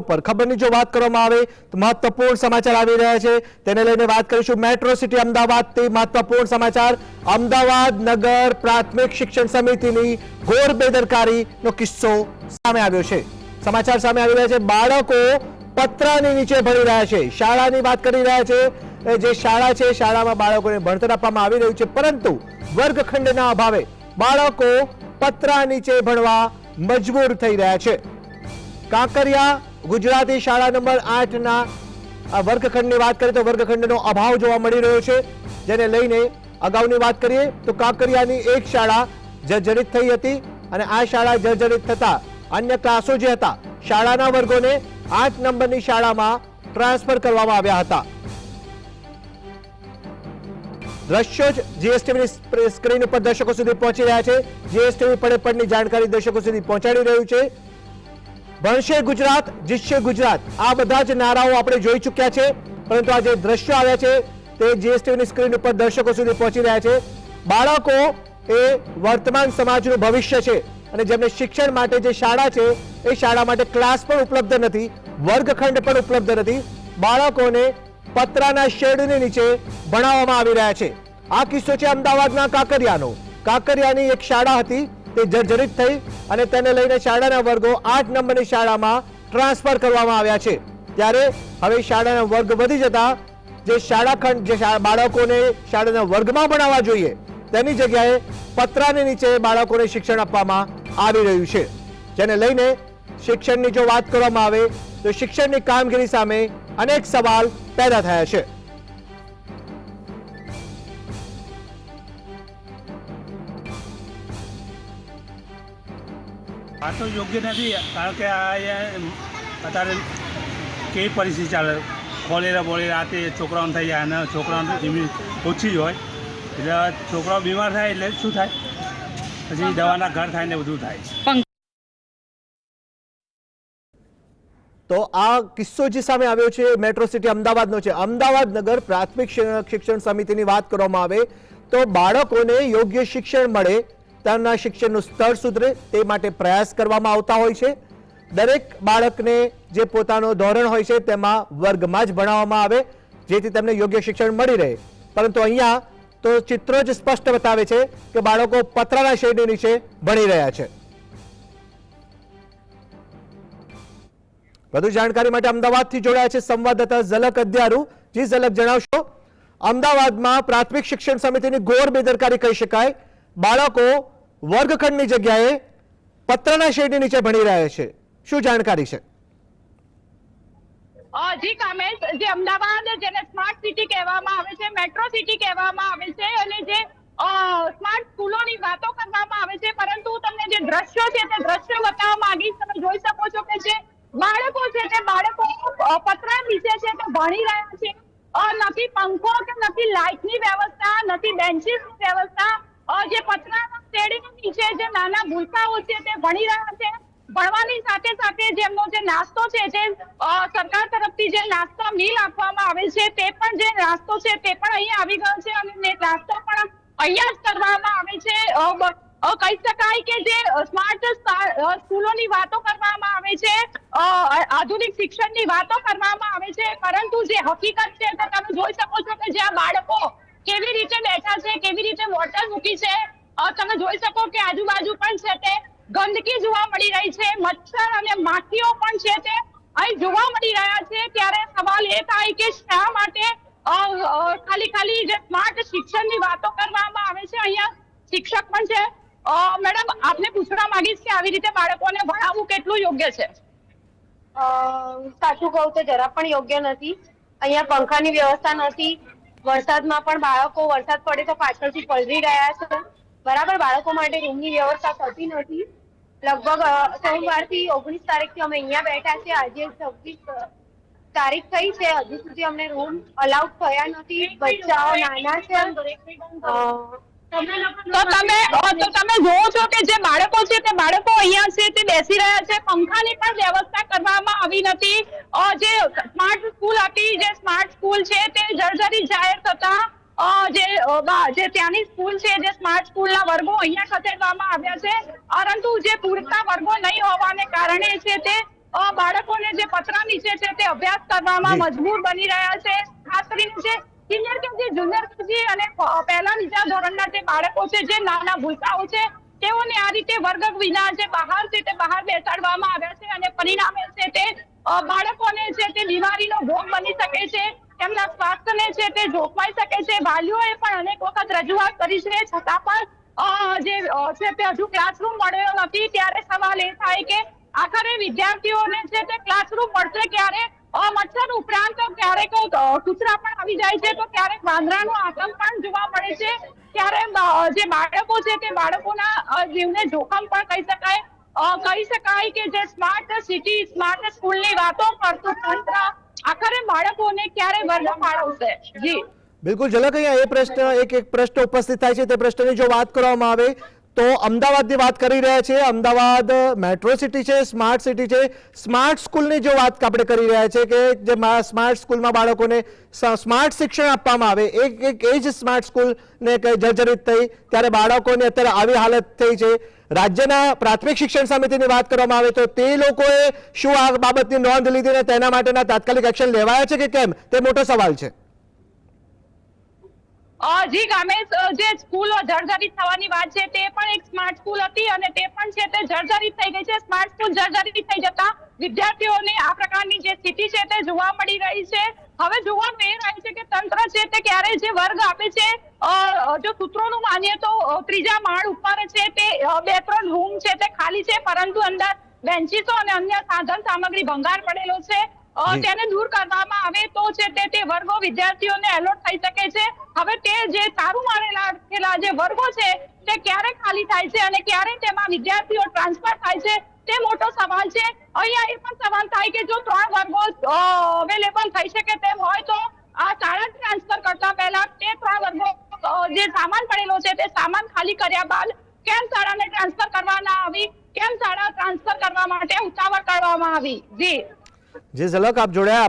પર. ખબરની જો વાત કરવામાં આવે તો મહત્વપૂર્ણ સમાચાર આવી રહ્યા છે. તેને લઈને વાત કરીશું મેટ્રો સિટી અમદાવાદથી મહત્વપૂર્ણ સમાચાર. અમદાવાદ નગર પ્રાથમિક શિક્ષણ સમિતિની ઘોર બેદરકારીનો કિસ્સો સામે આવ્યો છે. સમાચાર સામે આવી રહ્યા છે. બાળકો પતરાની નીચે ભણી રહ્યા છે. શાળાની વાત કરી રહ્યા છે. જે શાળા છે, શાળામાં બાળકોને ભણતર આપવામાં આવી રહ્યું છે. પરંતુ વર્ગખંડના અભાવે બાળકો પતરા નીચે ભણવા મજબૂર થઈ રહ્યા છે. કાંકરિયા ગુજરાતી શાળા નંબર આઠના ના વર્ગખંડની વાત કરીએ તો વર્ગખંડનો અભાવ જોવા મળી રહ્યો છે. જેને લઈને અગાઉની વાત કરીએ તો કાંકરિયાની એક શાળા જર્જરિત થઈ હતી અને આ શાળા જર્જરિત થતા અન્ય ક્લાસો જે હતા, શાળાના વર્ગોને આઠ નંબરની શાળામાં ટ્રાન્સફર કરવામાં આવ્યા હતા. દ્રશ્યો જ જીએસટીવીની સ્ક્રીન ઉપર દર્શકો સુધી પહોંચી રહ્યા છે. જીએસટીવી પડે પડની જાણકારી દર્શકો સુધી પહોંચાડી રહ્યું છે. ભણશે ગુજરાત, જીતશે ગુજરાત. આ બધા જ નારાઓ આપણે જોઈ ચૂક્યા છે. પરંતુ આ જે દ્રશ્યો આવ્યા છે, તે જીએસટીની સ્ક્રીન ઉપર દર્શકો સુધી પહોંચી રહ્યા છે. બાળકો એ વર્તમાન સમાજનું ભવિષ્ય છે. અને જેમને શિક્ષણ માટે જે શાળા છે, એ શાળા માટે ક્લાસ પણ ઉપલબ્ધ નથી, વર્ગખંડ પણ ઉપલબ્ધ નથી. બાળકોને પતરાના શેડની નીચે ભણાવવામાં આવી રહ્યા છે. આ કિસ્સો છે અમદાવાદના કાંકરિયાનો. કાંકરિયાની એક શાળા હતી તે જર્જરિત થઈ અને તેને લઈને શાળાના વર્ગો આઠ નંબરની શાળામાં ટ્રાન્સફર કરવામાં આવ્યા છે. ત્યારે હવે શાળાના વર્ગ વધી જતા જે શાળા ખંડ, જે બાળકોને શાળાના વર્ગમાં ભણાવવા જોઈએ, તેની જગ્યાએ પતરાની નીચે બાળકોને શિક્ષણ આપવામાં આવી રહ્યું છે. જેને લઈને શિક્ષણની જો વાત કરવામાં આવે, તો શિક્ષણની કામગીરી સામે અનેક સવાલ પેદા થયા છે. આ તો યોગ્ય નથી, કારણ કે આ અત્યારે કેવી પરિસ્થિતિ ચાલે? કોલેરા બોલેરા આ તે છોકરાઓને થઈ જાય, અને છોકરાઓને ઇમ્યુન ઓછી જ હોય. એટલે છોકરાઓ બીમાર થાય એટલે શું થાય? પછી દવાના ઘર થાય ને બધું થાય. તો આ કિસ્સો જે સામે આવ્યો છે, મેટ્રો સિટી અમદાવાદનો છે. અમદાવાદ નગર પ્રાથમિક શિક્ષણ સમિતિની વાત કરવામાં આવે તો બાળકોને યોગ્ય શિક્ષણ મળે તેમના શિક્ષણનું સ્તર સુધરે તે માટે પ્રયાસ કરવામાં આવતા હોય છે. દરેક બાળકને જે પોતાનો ધોરણ હોય છે તેમાં વર્ગમાં જ ભણાવવામાં આવે, જેથી તેમને યોગ્ય શિક્ષણ મળી રહે. પરંતુ અહીંયા તો ચિત્રો જ સ્પષ્ટ બતાવે છે કે બાળકો પતરાના શેડની નીચે ભણી રહ્યા છે. વધુ જાણકારી માટે અમદાવાદથી જોડાયા છે સંવાદદાતા ઝલક અધ્યારુ. જી, ઝલક, જણાવશો? અમદાવાદમાં પ્રાથમિક શિક્ષણ સમિતિની ઘોર બેદરકારી કહી શકાય. બાળકો વર્ગખંડની જગ્યાએ પત્રના શેડની નીચે ભણી રહ્યા છે. શું જાણકારી છે? જી, કામેશ, જે અમદાવાદ, જેને સ્માર્ટ સિટી કહેવામાં આવે છે મેટ્રો સિટી કહેવામાં આવે છે અને જે સ્માર્ટ સ્કૂલોની વાતો કરવામાં આવે છે, પરંતુ તમને જે દ્રશ્યો છે તે દ્રશ્યો બતાવવા માંગીશ, તમે જોઈ શકો છો કે જે બાળકો છે તે બાળકો પત્ર પતરા નીચે છે તે ભણી રહ્યા છે. નથી પંખો કે નથી લાઇટની વ્યવસ્થા, નથી બેન્ચીસની વ્યવસ્થા જે પતરાના શેડની નીચે જે નાના ભૂલકાઓ છે તે ભણી રહ્યા છે. ભણવાની સાથે સાથે જેમનો જે નાસ્તો છે, જે સરકાર તરફથી જે નાસ્તો મિલ આપવામાં આવે છે, તે પણ જે નાસ્તો છે તે પણ અહીંયા આવી ગયો છે અને નાસ્તો પણ અહીંયા જ કરવામાં આવે છે. કહી શકાય કે જે સ્માર્ટ સ્કૂલોની વાતો કરવામાં આવે છે આધુનિક શિક્ષણની વાતો કરવામાં આવે છે, પરંતુ જે હકીકત છે તમે જોઈ શકો છો કે જ્યાં બાળકો કેવી રીતે બેઠા છે, કેવી રીતે મોટર મૂકી છે તમે જોઈ શકો કે આજુબાજુ પણ છે તે. ગંદકી જોવા મળી રહી છે, મચ્છર અને માખીઓ પણ છે તે. અહીં જોવા મળી રહ્યા છે, ત્યારે સવાલ એ થાય કે શા માટે ખાલી ખાલી જે સ્માર્ટ શિક્ષણની વાતો કરવામાં આવે છે, અહીંયા શિક્ષક પણ છે. મેડમ, આપને પૂછવા માંગીશ કે આવી રીતે બાળકોને ભણાવવું કેટલું યોગ્ય છે? સાચું કહું તો જરા પણ યોગ્ય નથી. અહીંયા પંખાની વ્યવસ્થા નથી. વરસાદમાં પણ બાળકો વરસાદ પડે તો પાછળથી પલરી રહ્યા છે. બરાબર બાળકો માટે રૂમની વ્યવસ્થા થતી નથી. લગભગ સોમવારથી ઓગણીસ તારીખથી અમે અહીંયા બેઠા છે આજે છવ્વીસ તારીખ થઈ છે. હજુ સુધી અમને રૂમ અલાઉડ થયા નથી. બચ્ચાઓ નાના છે. તો તમે તો તમે જોવો છો કે જે બાળકો છે તે બાળકો અહીંયા છે તે બેસી રહ્યા છે. પંખાની પણ વ્યવસ્થા કરવામાં આવી નથી. જે સ્માર્ટ સ્કૂલ હતી જે સ્માર્ટ સ્કૂલ છે તે જર્જરી જાહેર થતા જે જે ત્યાંની સ્કૂલ છે જે સ્માર્ટ સ્કૂલના વર્ગો અહીંયા ખસેડવામાં આવ્યા છે પરંતુ જે પૂરતા વર્ગો નહીં હોવાને કારણે છે તે બાળકોને જે પતરા નીચે છે તે અભ્યાસ કરવામાં મજબૂર બની રહ્યા છે. ખાસ કરીને જે સિનિયર કેજી જુનિયર કેજી અને પહેલા બીજા ધોરણના જે બાળકો છે જે નાના ભૂલકાઓ છે તેઓને આ રીતે વર્ગ વિના જે બહાર છે તે બહાર બેસાડવામાં આવ્યા છે અને પરિણામે છે તે બાળકોને છે તે બીમારીનો ભોગ બની શકે છે તેમના સ્વાસ્થ્યને છે તે જોખમાઈ શકે છે. વાલીઓએ પણ અનેક વખત રજૂઆત કરી છે. છતાં પણ જે છે તે હજુ ક્લાસરૂમ મળ્યો નથી. ત્યારે સવાલ એ થાય કે આખરે વિદ્યાર્થીઓને છે તે ક્લાસરૂમ મળશે ક્યારે? મચ્છર ઉપરાંત ક્યારેક કૂતરા પણ આવી જાય છે. તો ક્યારેક વાંદરાનો આતંક પણ જોવા મળે છે. ત્યારે જે બાળકો છે તે બાળકોના જીવને જોખમ પણ કહી શકાય. કહી શકાય કે જે સ્માર્ટ સિટી સ્માર્ટ સ્કૂલની વાતો કરતું તંત્ર આખરે બાળકોને ક્યારે વર્ગ ફાળવશે જી. બિલકુલ, ઝલક અહીંયા એ પ્રશ્ન એક એક પ્રશ્ન ઉપસ્થિત થાય છે. તે પ્રશ્નની જો વાત કરવામાં આવે તો અમદાવાદની વાત કરી રહ્યા છે. અમદાવાદ મેટ્રો સિટી છે, સ્માર્ટ સિટી છે. સ્માર્ટ સ્કૂલની જો વાત આપણે કરી રહ્યા છે કે જે સ્માર્ટ સ્કૂલમાં બાળકોને સ્માર્ટ શિક્ષણ આપવામાં આવે, એક એક, એ જ સ્માર્ટ સ્કૂલને જર્જરિત થઈ, ત્યારે બાળકોની અત્યારે આવી હાલત થઈ છે. રાજ્યના પ્રાથમિક શિક્ષણ સમિતિની વાત કરવામાં આવે તો તે લોકોએ શું આ બાબતની નોંધ લીધી ને તેના માટેના તાત્કાલિક એક્શન લેવાયા છે કે કેમ? તે મોટો સવાલ છે. જી ગામે જે સ્કૂલો જર્જરિત થવાની વાત છે, તે પણ એક સ્માર્ટ સ્કૂલ હતી અને તે પણ છે તે જર્જરિત થઈ ગઈ છે સ્માર્ટ સ્કૂલ જર્જરિત થઈ જતા વિદ્યાર્થીઓને આ પ્રકારની જે સ્થિતિ છે તે જોવા મળી રહી છે હવે જોવાનું એ રહે છે કે તંત્ર છે તે ક્યારે જે વર્ગ આપે છે જો સૂત્રોનું માનીએ તો ત્રીજા માળ ઉપર છે તે બે ત્રણ રૂમ છે તે ખાલી છે, પરંતુ અંદર બેન્ચીસો અને અન્ય સાધન સામગ્રી ભંગાર પડેલો છે. તેને દૂર કરવામાં આવે તો છે તે તે વર્ગો વિદ્યાર્થીઓને એલોટ થઈ શકે છે. હવે તે જે તારું મારેલા જે વર્ગો છે તે ક્યારે ખાલી થાય છે અને ક્યારે તેમાં વિદ્યાર્થીઓ ટ્રાન્સફર થાય છે તે મોટો સવાલ છે. અહીંયા એ પણ સવાલ થાય કે જો ત્રણ વર્ગો અવેલેબલ થઈ શકે તેમ હોય તો આ શાળા ટ્રાન્સફર કરતા પહેલા તે ત્રણ વર્ગો જે સામાન પડેલો છે તે સામાન ખાલી કર્યા બાદ કેમ શાળાને ટ્રાન્સફર કરવા ના આવી? કેમ શાળા ટ્રાન્સફર કરવા માટે ઉતાવળ કરવામાં આવી? જી. જે ઝલક આપ જોડાયા